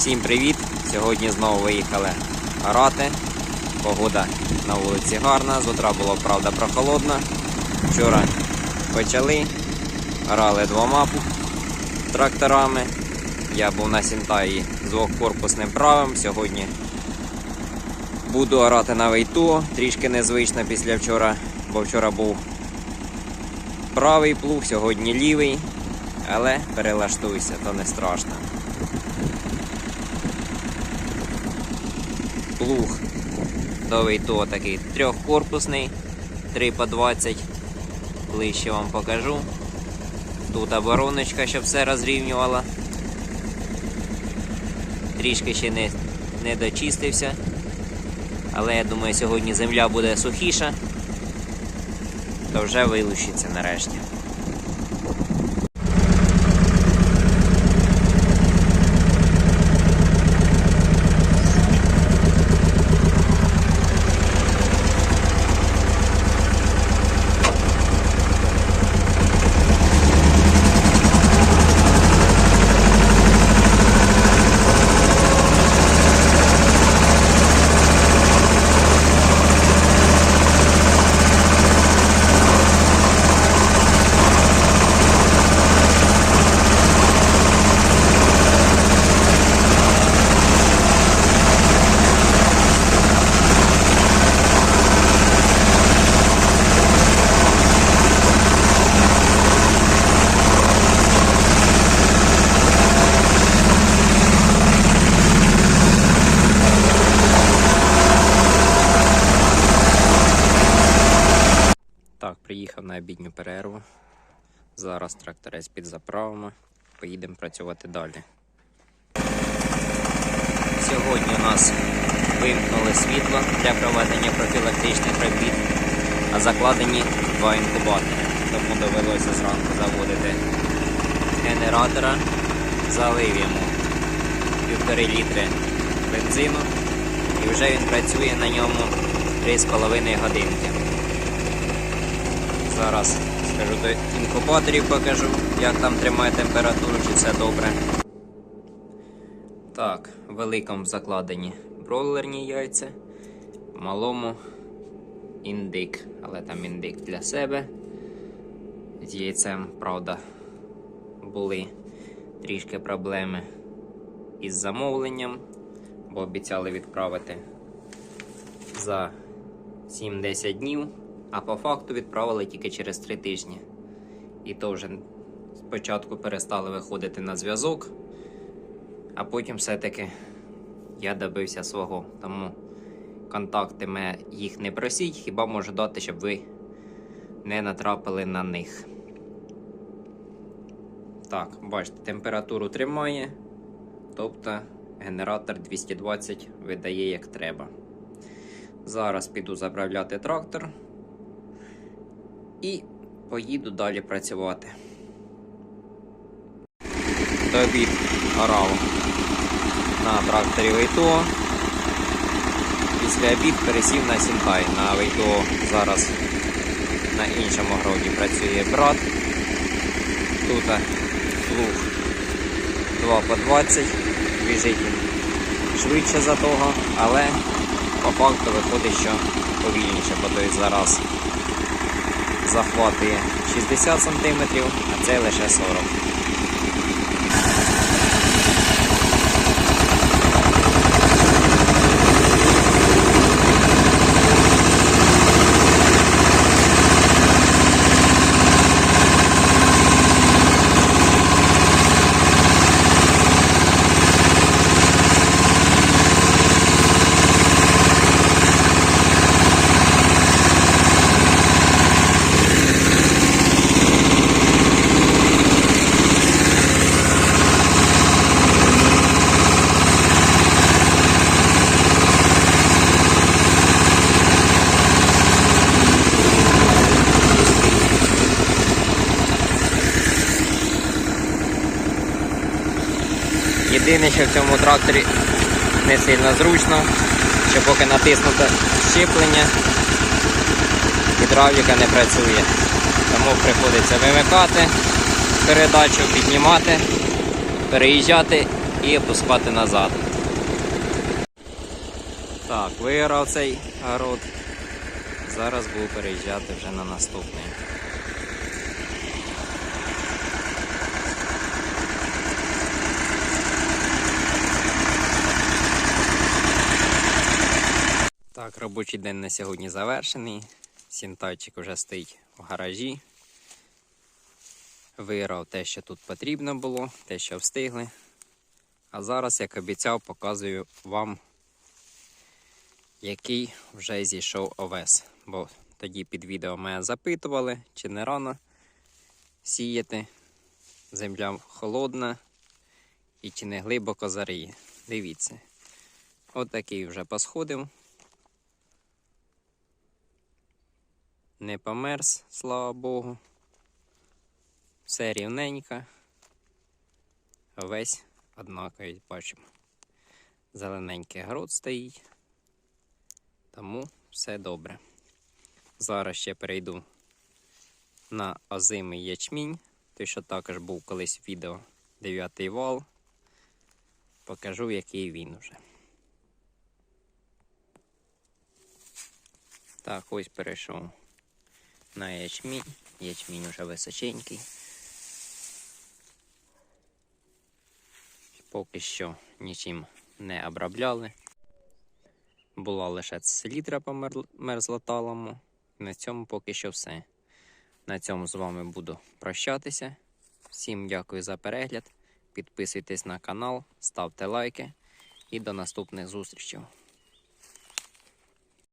Всім привіт! Сьогодні знову виїхали орати. Погода на вулиці гарна, з утра було правда прохолодно. Вчора почали, орали двома тракторами. Я був на Сінтаї з двохкорпусним правим. Сьогодні буду орати на вейту, трішки незвично після вчора, бо вчора був правий плуг, сьогодні лівий, але перелаштуйся, то не страшно. Плуг до вейту такий трьохкорпусний, 3 по 20. Ближче вам покажу. Тут обороночка, щоб все розрівнювала. Трішки ще не, не дочистився. Але я думаю, сьогодні земля буде сухіша, то вже вилущиться нарешті. Так, приїхав на обідню перерву. Зараз тракторець під заправами. Поїдемо працювати далі. Сьогодні у нас вимкнули світло для проведення профілактичних робіт, а закладені два інкубатори. Тому довелося зранку заводити генератора, залив півтори літри бензину і вже він працює на ньому 3,5 годинки. Зараз скажу до інкубаторів покажу, як там тримає температуру, чи все добре. Так, великому закладені бройлерні яйця, малому індик, але там індик для себе. З яйцем, правда, були трішки проблеми із замовленням, бо обіцяли відправити за 7-10 днів, а по факту відправили тільки через 3 тижні. І то вже спочатку перестали виходити на зв'язок, а потім все-таки я добився свого. Тому контакти ми їх не просіть, хіба можу дати, щоб ви не натрапили на них. Так, бачите, температуру тримає, тобто генератор 220 видає як треба. Зараз піду заправляти трактор і поїду далі працювати. До обід орав на тракторі Вейто. Після обід пересів на Сінтай на Вейто. Зараз на іншому городі працює брат. Тут плуг 2 по 20, біжить він швидше за того, але по факту виходить, що повільніше, бо той зараз захватує. 60 см, а це лише 40 Єдине, що в цьому тракторі не сильно зручно, що поки натиснуто щеплення, гідравліка не працює. Тому приходиться вимикати передачу, піднімати, переїжджати і опускати назад. Так, виграв цей город. Зараз буду переїжджати вже на наступний. Так, робочий день на сьогодні завершений. Сінтайчик вже стоїть в гаражі. Виграв те, що тут потрібно було, те, що встигли. А зараз, як обіцяв, показую вам, який вже зійшов овес. Бо тоді під відео мене запитували, чи не рано сіяти. Земля холодна і чи не глибоко заріє. Дивіться. От такий вже посходив. Не померз, слава Богу. Все рівненько. Весь однаковий бачимо. Зелененький город стоїть. Тому все добре. Зараз ще перейду на озимий ячмінь. Той, що також був колись відео 9 вал. Покажу, який він вже. Так, ось перейшов на ячмінь. Ячмінь уже височенький. Поки що нічим не обробляли. Була лише селітра по мер- мерзлоталому. На цьому поки що все. На цьому з вами буду прощатися. Всім дякую за перегляд. Підписуйтесь на канал, ставте лайки і до наступних зустрічей.